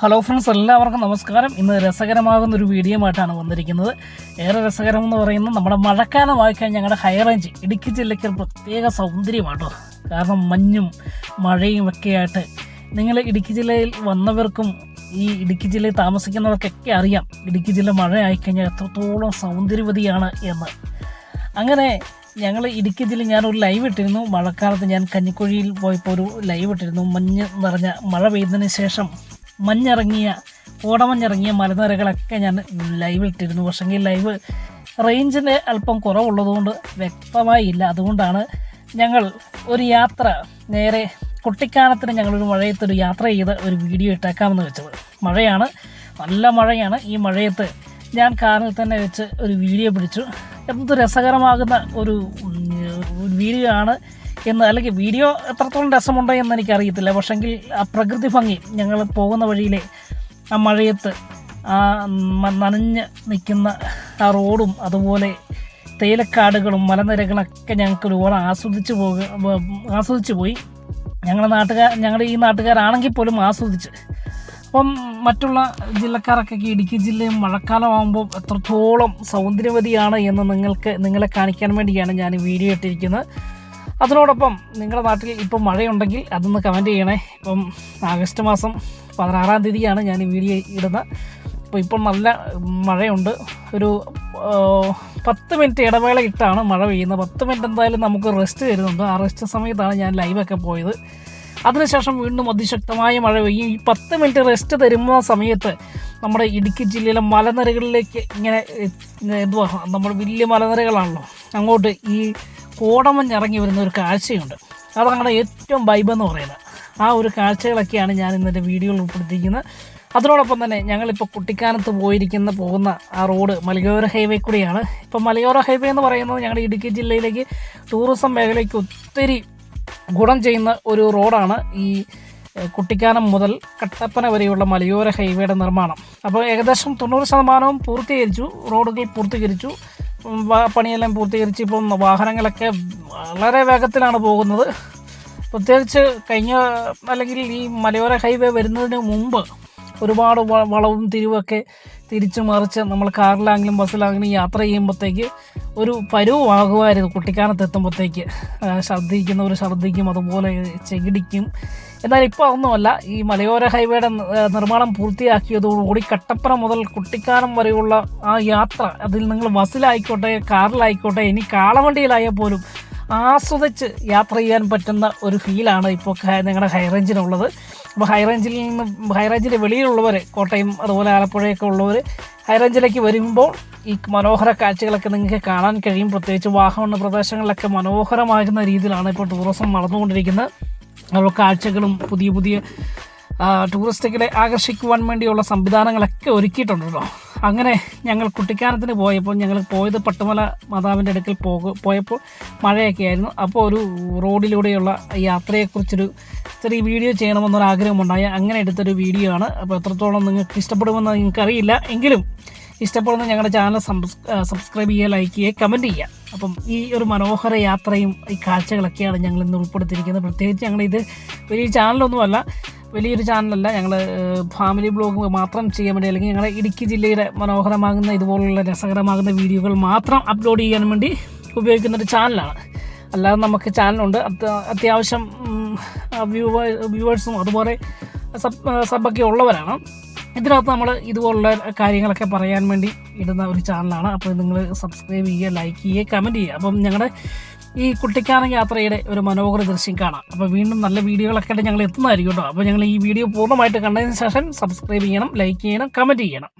Hello friends എല്ലാവർക്കും നമസ്കാരം. ഇന്ന് രസകരമാകുന്ന ഒരു വീഡിയോ ആയിട്ടാണ് വന്നിരിക്കുന്നത്. ഏറെ രസകരം എന്ന് പറയുന്നത് നമ്മുടെ മഴക്കാലമായി കഴിഞ്ഞാൽ ഞങ്ങളുടെ ഹൈ റേഞ്ച് ഇടുക്കി ജില്ലയ്ക്ക് ഒരു പ്രത്യേക സൗന്ദര്യമാട്ടോ. കാരണം മഞ്ഞും മഴയും ഒക്കെ ആയിട്ട് നിങ്ങൾ ഇടുക്കി ജില്ലയിൽ വന്നവർക്കും ഈ ഇടുക്കി ജില്ലയിൽ താമസിക്കുന്നവർക്കൊക്കെ അറിയാം. ഇടുക്കി ജില്ല മഴ ആയിക്കഴിഞ്ഞാൽ എത്രത്തോളം സൗന്ദര്യവതിയാണ് എന്ന്. അങ്ങനെ ഞങ്ങൾ ഇടുക്കി ജില്ലയിൽ ഞാനൊരു ലൈവ് ഇട്ടിരുന്നു. മഴക്കാലത്ത് ഞാൻ കഞ്ഞിക്കുഴിയിൽ പോയപ്പോൾ ഒരു ലൈവ് ഇട്ടിരുന്നു. മഞ്ഞ് നിറഞ്ഞ മഴ പെയ്തതിന് ശേഷം മഞ്ഞിറങ്ങിയ ഓടമഞ്ഞിറങ്ങിയ മലനിരകളൊക്കെ ഞാൻ ലൈവ് ഇട്ടിരുന്നു പക്ഷെങ്കിൽ ലൈവ് റേഞ്ചിന് അല്പം കുറവുള്ളതുകൊണ്ട് വ്യക്തമായില്ല. അതുകൊണ്ടാണ് ഞങ്ങൾ ഒരു യാത്ര നേരെ കുട്ടിക്കാനത്തിന് ഞങ്ങളൊരു മഴയത്തൊരു യാത്ര ചെയ്ത് ഒരു വീഡിയോ ഇട്ടേക്കാമെന്ന് വെച്ചത്. മഴയാണ് നല്ല മഴയാണ്. ഈ മഴയത്ത് ഞാൻ കാറിൽ തന്നെ വെച്ച് ഒരു വീഡിയോ പിടിച്ചു. എന്ത് രസകരമാകുന്ന ഒരു വീഡിയോ ആണ് എന്ന് അല്ലെങ്കിൽ വീഡിയോ എത്രത്തോളം രസമുണ്ടോ എന്ന് എനിക്കറിയത്തില്ല. പക്ഷെങ്കിൽ ആ പ്രകൃതി ഭംഗി ഞങ്ങൾ പോകുന്ന വഴിയിലെ ആ മഴയത്ത് ആ നനഞ്ഞ് നിൽക്കുന്ന ആ റോഡും അതുപോലെ തേയിലക്കാടുകളും മലനിരകളൊക്കെ ഞങ്ങൾക്ക് ഒരുപാട് ആസ്വദിച്ച് പോക ആസ്വദിച്ച് പോയി. ഞങ്ങളുടെ നാട്ടുകാർ ഞങ്ങളുടെ ഈ നാട്ടുകാരാണെങ്കിൽ പോലും ആസ്വദിച്ച്. അപ്പം മറ്റുള്ള ജില്ലക്കാരൊക്കെ ഇടുക്കി ജില്ലയും മഴക്കാലമാകുമ്പോൾ എത്രത്തോളം സൗന്ദര്യവതിയാണ് എന്ന് നിങ്ങൾക്ക് നിങ്ങളെ കാണിക്കാൻ വേണ്ടിയാണ് ഞാൻ വീഡിയോ ഇട്ടിരിക്കുന്നത്. അതിനോടൊപ്പം നിങ്ങളുടെ നാട്ടിൽ ഇപ്പം മഴയുണ്ടെങ്കിൽ അതൊന്ന് കമന്റ് ചെയ്യണേ. ഇപ്പം ആഗസ്റ്റ് മാസം പതിനാറാം തീയതിയാണ് ഞാൻ ഈ വീഡിയോ ഇടുന്നത്. അപ്പോൾ ഇപ്പം നല്ല മഴയുണ്ട്. ഒരു പത്ത് മിനിറ്റ് ഇടവേള ഇട്ടാണ് മഴ പെയ്യുന്നത്. പത്ത് മിനിറ്റ് എന്തായാലും നമുക്ക് റെസ്റ്റ് തരുന്നുണ്ട്. ആ റെസ്റ്റ് സമയത്താണ് ഞാൻ ലൈവൊക്കെ പോയത്. അതിനുശേഷം വീണ്ടും അതിശക്തമായ മഴ പെയ്യും. ഈ പത്ത് മിനിറ്റ് റെസ്റ്റ് തരുന്ന സമയത്ത് നമ്മുടെ ഇടുക്കി ജില്ലയിലെ മലനിരകളിലേക്ക് ഇങ്ങനെ എന്തുവാ നമ്മൾ വലിയ മലനിരകളാണല്ലോ. അങ്ങോട്ട് ഈ കോടമഞ്ഞിറങ്ങി വരുന്ന ഒരു കാഴ്ചയുണ്ട്. അതാണ് ഏറ്റവും വൈബ് എന്ന് പറയുന്നത്. ആ ഒരു കാഴ്ചകളൊക്കെയാണ് ഞാൻ ഇന്നത്തെ വീഡിയോയിൽ ഉൾപ്പെടുത്തിയിരിക്കുന്നത്. അതിനോടൊപ്പം തന്നെ ഞങ്ങളിപ്പോൾ കുട്ടിക്കാനത്ത് പോയിരിക്കുന്ന പോകുന്ന ആ റോഡ് മലയോര ഹൈവേ കൂടിയാണ്. ഇപ്പോൾ മലയോര ഹൈവേ എന്ന് പറയുന്നത് ഞങ്ങളുടെ ഇടുക്കി ജില്ലയിലേക്ക് ടൂറിസം മേഖലയ്ക്ക് ഒത്തിരി ഗുണം ചെയ്യുന്ന ഒരു റോഡാണ് ഈ കുട്ടിക്കാനം മുതൽ കട്ടപ്പന വരെയുള്ള മലയോര ഹൈവേയുടെ നിർമ്മാണം. അപ്പോൾ ഏകദേശം തൊണ്ണൂറ് ശതമാനവും പൂർത്തീകരിച്ചു. റോഡുകൾ പൂർത്തീകരിച്ചു. പണിയെല്ലാം പൂർത്തീകരിച്ച് ഇപ്പം വാഹനങ്ങളൊക്കെ വളരെ വേഗത്തിലാണ് പോകുന്നത്. പ്രത്യേകിച്ച് കഴിഞ്ഞ അല്ലെങ്കിൽ ഈ മലയോര ഹൈവേ വരുന്നതിന് മുമ്പ് ഒരുപാട് വളവും തിരിവൊക്കെ തിരിച്ചു മറിച്ച് നമ്മൾ കാറിലാണെങ്കിലും ബസ്സിലാണെങ്കിലും യാത്ര ചെയ്യുമ്പോഴത്തേക്ക് ഒരു പരുവാകുമായിരുന്നു കുട്ടിക്കാനത്ത് എത്തുമ്പോഴത്തേക്ക്. ഛർദ്ദിക്കുന്നവർ ഛർദ്ദിക്കും അതുപോലെ ചെകിടിക്കും. എന്നാൽ ഇപ്പോൾ അതൊന്നുമല്ല. ഈ മലയോര ഹൈവേയുടെ നിർമ്മാണം പൂർത്തിയാക്കിയതോടുകൂടി കട്ടപ്പന മുതൽ കുട്ടിക്കാനം വരെയുള്ള ആ യാത്ര അതിൽ നിങ്ങൾ ബസ്സിലായിക്കോട്ടെ കാറിലായിക്കോട്ടെ ഇനി കാളവണ്ടിയിലായാൽ പോലും ആസ്വദിച്ച് യാത്ര ചെയ്യാൻ പറ്റുന്ന ഒരു ഫീലാണ് ഇപ്പോൾ നിങ്ങളുടെ ഹൈ റേഞ്ചിനുള്ളത്. അപ്പോൾ ഹൈ റേഞ്ചിൽ നിന്ന് ഹൈ റേഞ്ചിന്റെ വെളിയിലുള്ളവർ കോട്ടയം അതുപോലെ ആലപ്പുഴയൊക്കെ ഉള്ളവർ ഹൈ റേഞ്ചിലേക്ക് വരുമ്പോൾ ഈ മനോഹര കാഴ്ചകളൊക്കെ നിങ്ങൾക്ക് കാണാൻ കഴിയും. പ്രത്യേകിച്ച് വാഹന പ്രദേശങ്ങളിലൊക്കെ മനോഹരമാകുന്ന രീതിയിലാണ് ഇപ്പോൾ ടൂറിസം നടന്നുകൊണ്ടിരിക്കുന്നത്. അപ്പോൾ കാഴ്ചകളും പുതിയ പുതിയ ടൂറിസ്റ്റുകളെ ആകർഷിക്കുവാൻ വേണ്ടിയുള്ള സംവിധാനങ്ങളൊക്കെ ഒരുക്കിയിട്ടുണ്ട് അങ്ങനെ ഞങ്ങൾ കുട്ടിക്കാനത്തിന് പോയപ്പോൾ ഞങ്ങൾ പോയത് പട്ടുമല മാതാവിന്റെ അടുക്കൽ പോക പോയപ്പോൾ മഴയൊക്കെ ആയിരുന്നു. അപ്പോൾ ഒരു റോഡിലൂടെയുള്ള യാത്രയെക്കുറിച്ചൊരു ചെറിയ വീഡിയോ ചെയ്യണമെന്നൊരു ആഗ്രഹമുണ്ടായി. അങ്ങനെ എടുത്തൊരു വീഡിയോ ആണ്. അപ്പോൾ എത്രത്തോളം നിങ്ങൾക്ക് ഇഷ്ടപ്പെടുമെന്ന് നിങ്ങൾക്കറിയില്ല. എങ്കിലും ഇഷ്ടപ്പെടുന്ന ഞങ്ങളുടെ ചാനൽ സബ്സ്ക്രൈബ് ചെയ്യുക ലൈക്ക് ചെയ്യുക കമന്റ് ചെയ്യുക. അപ്പം ഈ ഒരു മനോഹര യാത്രയും ഈ കാഴ്ചകളൊക്കെയാണ് ഞങ്ങൾ ഇന്ന് ഉൾപ്പെടുത്തിയിരിക്കുന്നത്. പ്രത്യേകിച്ച് ഞങ്ങളിത് വലിയ ചാനലൊന്നുമല്ല. വലിയൊരു ചാനലല്ല ഞങ്ങൾ ഫാമിലി ബ്ലോഗ് മാത്രം ചെയ്യാൻ വേണ്ടി അല്ലെങ്കിൽ ഞങ്ങളുടെ ഇടുക്കി ജില്ലയുടെ മനോഹരമാകുന്ന ഇതുപോലുള്ള രസകരമാകുന്ന വീഡിയോകൾ മാത്രം അപ്ലോഡ് ചെയ്യാൻ വേണ്ടി ഉപയോഗിക്കുന്ന ഒരു ചാനലാണ് അല്ലാതെ നമുക്ക് ചാനലുണ്ട് അത്യാവശ്യം വ്യൂവേ വ്യൂവേഴ്സും അതുപോലെ സബ് സബൊക്കെ ഉള്ളവരാണ്. ഇതിനകത്ത് നമ്മൾ ഇതുപോലുള്ള കാര്യങ്ങളൊക്കെ പറയാൻ വേണ്ടി ഇടുന്ന ഒരു ചാനലാണ് അപ്പോൾ നിങ്ങൾ സബ്സ്ക്രൈബ് ചെയ്യുക ലൈക്ക് ചെയ്യുക കമന്റ് ചെയ്യുക. അപ്പം ഞങ്ങളുടെ ഈ കുട്ടിക്കാനം യാത്രയുടെ ഒരു മനോഹര ദൃശ്യം കാണാം. അപ്പോൾ വീണ്ടും നല്ല വീഡിയോകളൊക്കെ ഞങ്ങൾ എത്തുന്നതായിരിക്കും കേട്ടോ. അപ്പോൾ ഞങ്ങൾ ഈ വീഡിയോ പൂർണമായിട്ട് കണ്ടതിന് ശേഷം സബ്സ്ക്രൈബ് ചെയ്യണം ലൈക്ക് ചെയ്യണം കമന്റ് ചെയ്യണം.